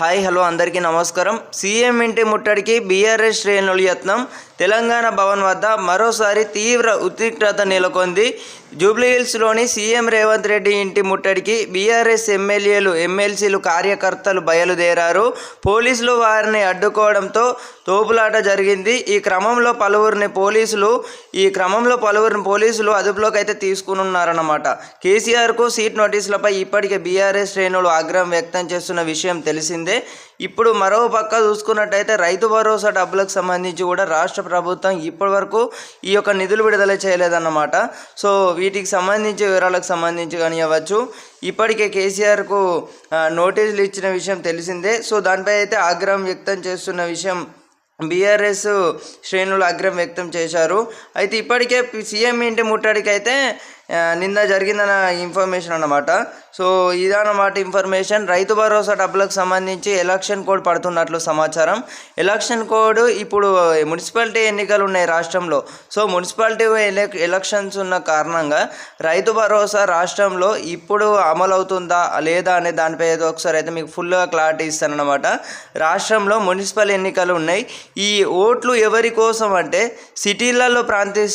Hi hello అందరికీ నమస్కారం. CM ఇంటి ముట్టడికి బీఆర్ఎస్ శ్రేణుల యత్నం. తెలంగాణ భవన్ వద్ద మరోసారి తీవ్ర ఉద్రిక్తత నెలకొంది. జూబ్లీహిల్స్లోని సీఎం రేవంత్ రెడ్డి ఇంటి ముట్టడికి బీఆర్ఎస్ ఎమ్మెల్యేలు ఎమ్మెల్సీలు కార్యకర్తలు బయలుదేరారు. పోలీసులు వారిని అడ్డుకోవడంతో తోపులాట జరిగింది. ఈ క్రమంలో పలువురిని పోలీసులు ఈ క్రమంలో పలువురిని పోలీసులు అదుపులోకి అయితే తీసుకుని ఉన్నారన్నమాట కేసీఆర్కు సీట్ నోటీసులపై ఇప్పటికే బీఆర్ఎస్ శ్రేణులు ఆగ్రహం వ్యక్తం చేస్తున్న విషయం తెలిసిందే. ఇప్పుడు మరో పక్క చూసుకున్నట్టయితే రైతు భరోసా డబ్బులకు సంబంధించి కూడా రాష్ట్ర ప్రభుత్వం ఇప్పటివరకు ఈ యొక్క నిధులు విడుదల చేయలేదన్నమాట. సో వీటికి సంబంధించి వివరాలకు సంబంధించి కానివ్వచ్చు. ఇప్పటికే కేసీఆర్కు నోటీసులు ఇచ్చిన విషయం తెలిసిందే. సో దానిపై అయితే ఆగ్రహం వ్యక్తం చేస్తున్న విషయం బీఆర్ఎస్ శ్రేణులు ఆగ్రహం వ్యక్తం చేశారు. అయితే ఇప్పటికే సీఎం ఇంటి ముట్టడికి అయితే నిన్న జరిగిందన్న ఇన్ఫర్మేషన్ అన్నమాట. సో ఇదన్నమాట ఇన్ఫర్మేషన్ రైతు భరోసా డబ్బులకు సంబంధించి ఎలక్షన్ కోడ్ పడుతున్నట్లు సమాచారం. ఎలక్షన్ కోడ్ ఇప్పుడు మున్సిపాలిటీ ఎన్నికలు ఉన్నాయి రాష్ట్రంలో. సో మున్సిపాలిటీ ఎలక్షన్స్ ఉన్న కారణంగా రైతు భరోసా రాష్ట్రంలో ఇప్పుడు అమలు అవుతుందా లేదా అనే దానిపై ఏదో ఒకసారి అయితే మీకు ఫుల్గా క్లారిటీ ఇస్తానన్నమాట. రాష్ట్రంలో మున్సిపల్ ఎన్నికలు ఉన్నాయి. ఈ ఓట్లు ఎవరి కోసం అంటే సిటీలలో ప్రాంతీయ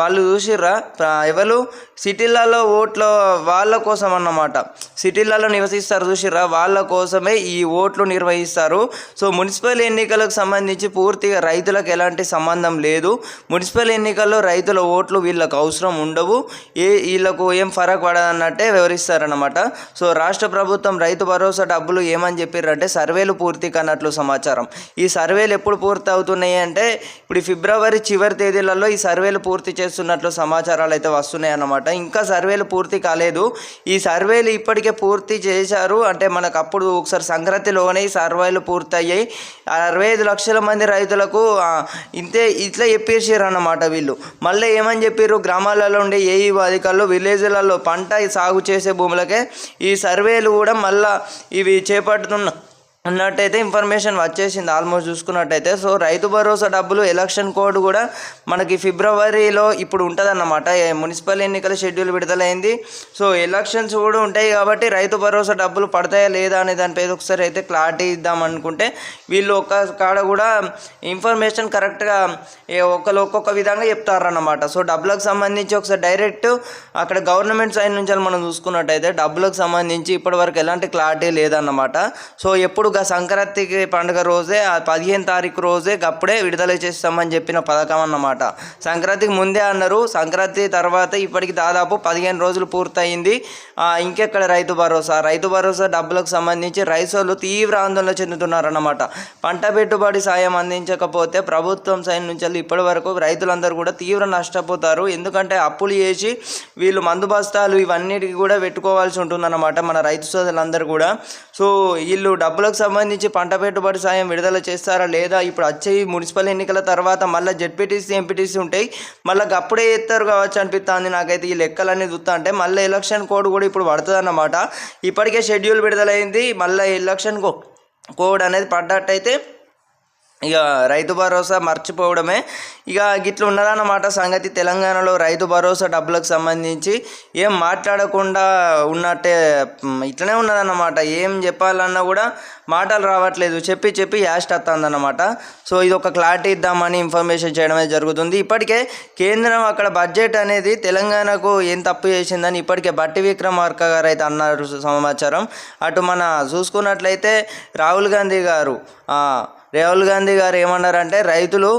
వాళ్ళు చూసిర్రా? ఎవరు? సిటీలలో ఓట్ల వాళ్ళ కోసం అన్నమాట. సిటీలలో నివసిస్తారు చూసిరా వాళ్ళ కోసమే ఈ ఓట్లు నిర్వహిస్తారు. సో మున్సిపల్ ఎన్నికలకు సంబంధించి పూర్తిగా రైతులకు ఎలాంటి సంబంధం లేదు. మున్సిపల్ ఎన్నికల్లో రైతుల ఓట్లు వీళ్ళకు అవసరం ఉండవు. ఏ వీళ్ళకు ఏం ఫరక్ పడదన్నట్టే వివరిస్తారన్నమాట. సో రాష్ట్ర ప్రభుత్వం రైతు భరోసా డబ్బులు ఏమని చెప్పారంటే సర్వేలు పూర్తి కానట్లు సమాచారం. ఈ సర్వేలు ఎప్పుడు పూర్తి అవుతున్నాయి అంటే ఇప్పుడు ఫిబ్రవరి చివరి తేదీలలో ఈ సర్వేలు పూర్తి చేస్తున్నట్లు సమాచారాలు అయితే వస్తున్నాయి అన్నమాట ఇంకా సర్వేలు పూర్తి కాలేదు. ఈ సర్వేలు ఇప్పటికే పూర్తి చేశారు. అంటే మనకు అప్పుడు ఒకసారి సంక్రాంతిలోనే ఈ సర్వేలు పూర్తయ్యాయి. అరవై ఐదు లక్షల మంది రైతులకు ఇంతే ఇట్లా చెప్పేసారు అన్నమాట వీళ్ళు. మళ్ళీ ఏమని చెప్పారు గ్రామాలలో ఉండే ఏఈ అధికారులు విలేజ్లలో పంట సాగు చేసే భూములకే ఈ సర్వేలు కూడా మళ్ళా ఇవి చేపడుతున్న అన్నట్టయితే ఇన్ఫర్మేషన్ వచ్చేసింది ఆల్మోస్ట్ చూసుకున్నట్టయితే. సో రైతు భరోసా డబ్బులు ఎలక్షన్ కోడ్ కూడా మనకి ఫిబ్రవరిలో ఇప్పుడు ఉంటుందన్నమాట. మున్సిపల్ ఎన్నికల షెడ్యూల్ విడుదలైంది. సో ఎలక్షన్స్ కూడా ఉంటాయి కాబట్టి రైతు భరోసా డబ్బులు పడతాయా లేదా అనే దానిపై ఒకసారి అయితే క్లారిటీ ఇద్దాం అనుకుంటే వీళ్ళు ఒక్క కాడ కూడా ఇన్ఫర్మేషన్ కరెక్ట్గా ఒకరు ఒక్కొక్క విధంగా చెప్తారన్నమాట. సో డబ్బులకు సంబంధించి ఒకసారి డైరెక్ట్ అక్కడ గవర్నమెంట్ సైడ్ నుంచి మనం చూసుకున్నట్టయితే డబ్బులకు సంబంధించి ఇప్పటివరకు ఎలాంటి క్లారిటీ లేదన్నమాట. సో ఎప్పుడు గా సంక్రాంతికి పండుగ రోజే పదిహేను తారీఖు రోజే అప్పుడే విడుదల చేస్తామని చెప్పిన పథకం అన్నమాట. సంక్రాంతికి ముందే అన్నారు. సంక్రాంతి తర్వాత ఇప్పటికి దాదాపు పదిహేను రోజులు పూర్తయింది. ఇంకెక్కడ రైతు భరోసా? రైతు భరోసా డబ్బులకు సంబంధించి రైతులు తీవ్ర ఆందోళన చెందుతున్నారన్నమాట. పంట పెట్టుబడి సాయం అందించకపోతే ప్రభుత్వం సైన్ నుంచి వెళ్ళి ఇప్పటి వరకు రైతులందరూ కూడా తీవ్ర నష్టపోతారు. ఎందుకంటే అప్పులు చేసి వీళ్ళు మందు బస్తాలు ఇవన్నిటికి కూడా పెట్టుకోవాల్సి ఉంటుందన్నమాట మన రైతు సోదరులందరూ కూడా. సో వీళ్ళు డబ్బులకు సంబంధించి పంట పెట్టుబడి సాయం విడుదల చేస్తారా లేదా? ఇప్పుడు వచ్చే మున్సిపల్ ఎన్నికల తర్వాత మళ్ళీ జెడ్పీటీసీ ఎంపీటీసీ ఉంటాయి మళ్ళీ అప్పుడే ఎత్తారు కావచ్చు అనిపిస్తుంది నాకైతే. ఈ లెక్కలన్నీ చూస్తా అంటే మళ్ళీ ఎలక్షన్ కోడ్ కూడా ఇప్పుడు పడుతుంది అన్నమాట ఇప్పటికే షెడ్యూల్ విడుదలైంది. మళ్ళీ ఎలక్షన్ కో కోడ్ అనేది పడ్డట్టయితే ఇక రైతు భరోసా మర్చిపోవడమే. ఇక గిట్లు ఉన్నదన్నమాట సంగతి. తెలంగాణలో రైతు భరోసా డబ్బులకు సంబంధించి ఏం మాట్లాడకుండా ఉన్నట్టే ఇట్లనే ఉన్నదన్నమాట. ఏం చెప్పాలన్నా కూడా మాటలు రావట్లేదు. చెప్పి చెప్పి యాస్ట్ వస్తుందన్నమాట సో ఇది ఒక క్లారిటీ ఇద్దామని ఇన్ఫర్మేషన్ చేయడమే జరుగుతుంది. ఇప్పటికే కేంద్రం అక్కడ బడ్జెట్ అనేది తెలంగాణకు ఏం తప్పు చేసిందని ఇప్పటికే బట్టి విక్రమార్క గారు అయితే అన్నారు సమాచారం. అటు మన చూసుకున్నట్లయితే రాహుల్ గాంధీ గారు రాహుల్ గాంధీ గారు ఏమన్నారంటే రైతులు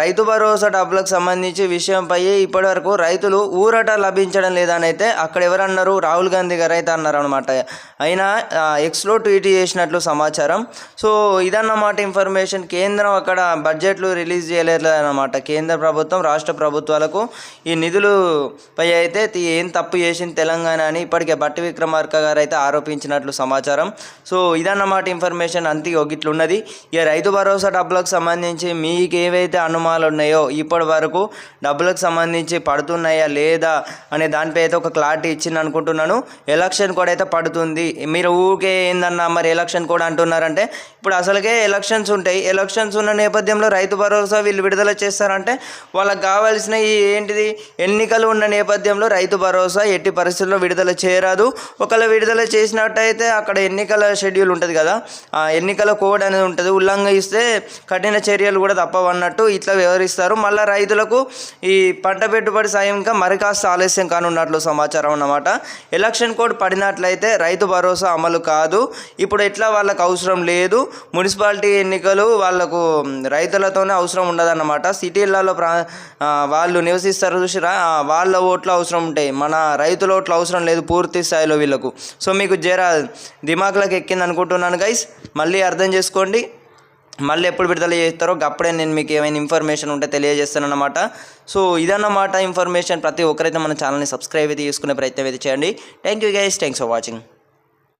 రైతు భరోసా డబ్బులకు సంబంధించి విషయంపై ఇప్పటివరకు రైతులు ఊరట లభించడం లేదని అయితే అక్కడ ఎవరన్నారు? రాహుల్ గాంధీ గారు అయితే అన్నారు అనమాట అయినా ఎక్స్లో ట్వీట్ చేసినట్లు సమాచారం. సో ఇదన్నమాట ఇన్ఫర్మేషన్. కేంద్రం అక్కడ బడ్జెట్లు రిలీజ్ చేయలేదన్నమాట. కేంద్ర ప్రభుత్వం రాష్ట్ర ప్రభుత్వాలకు ఈ నిధులు పై అయితే ఏం తప్పు చేసింది తెలంగాణ అని ఇప్పటికే బట్టి విక్రమార్క గారు అయితే ఆరోపించినట్లు సమాచారం. సో ఇదన్నమాట ఇన్ఫర్మేషన్. అంతే ఇట్లున్నది ఇక రైతు రైతు భరోసా డబ్బులకు సంబంధించి మీకు ఏవైతే అనుమానాలు ఉన్నాయో ఇప్పటి వరకు డబ్బులకు సంబంధించి పడుతున్నాయా లేదా అనే దానిపై అయితే ఒక క్లారిటీ ఇచ్చింది అనుకుంటున్నాను. ఎలక్షన్ కూడా అయితే పడుతుంది. మీరు ఊరికే ఏందన్నా మరి ఎలక్షన్ కూడా అంటున్నారంటే ఇప్పుడు అసలుకే ఎలక్షన్స్ ఉంటాయి. ఎలక్షన్స్ ఉన్న నేపథ్యంలో రైతు భరోసా వీళ్ళు విడుదల చేస్తారంటే వాళ్ళకి కావాల్సిన ఈ ఏంటిది ఎన్నికలు ఉన్న నేపథ్యంలో రైతు భరోసా ఎట్టి పరిస్థితుల్లో విడుదల చేయరాదు. ఒకవేళ విడుదల చేసినట్టయితే అక్కడ ఎన్నికల షెడ్యూల్ ఉంటుంది కదా ఆ ఎన్నికల కోడ్ అనేది ఉంటుంది. నిర్ణయిస్తే కఠిన చర్యలు కూడా తప్పవన్నట్టు ఇట్లా వివరిస్తారు. మళ్ళీ రైతులకు ఈ పంట పెట్టుబడి సాయం ఇంకా మరి కాస్త ఆలస్యం కానున్నట్లు సమాచారం అన్నమాట. ఎలక్షన్ కోడ్ పడినట్లయితే రైతు భరోసా అమలు కాదు. ఇప్పుడు ఎట్లా వాళ్ళకు అవసరం లేదు. మున్సిపాలిటీ ఎన్నికలు వాళ్ళకు రైతులతోనే అవసరం ఉండదన్నమాట. సిటీలలో ప్రా వాళ్ళు నివసిస్తారు చూసిరా? వాళ్ళ ఓట్లు అవసరం ఉంటాయి. మన రైతుల ఓట్లు అవసరం లేదు పూర్తి స్థాయిలో వీళ్ళకు. సో మీకు జరా దిమాగ్లకు ఎక్కింది అనుకుంటున్నాను గైస్ మళ్ళీ అర్థం చేసుకోండి. మళ్ళీ ఎప్పుడు విడుదల చేస్తారో అప్పుడే నేను మీకు ఏమైనా ఇన్ఫర్మేషన్ ఉంటే తెలియజేస్తాను అనమాట సో ఇదన్నమాట ఇన్ఫర్మేషన్ ప్రతి ఒక్కరైతే మన ఛానల్ని సబ్స్క్రైబ్ అయితే చేసుకునే ప్రయత్నం అయితే చేయండి. Thank you guys thanks for watching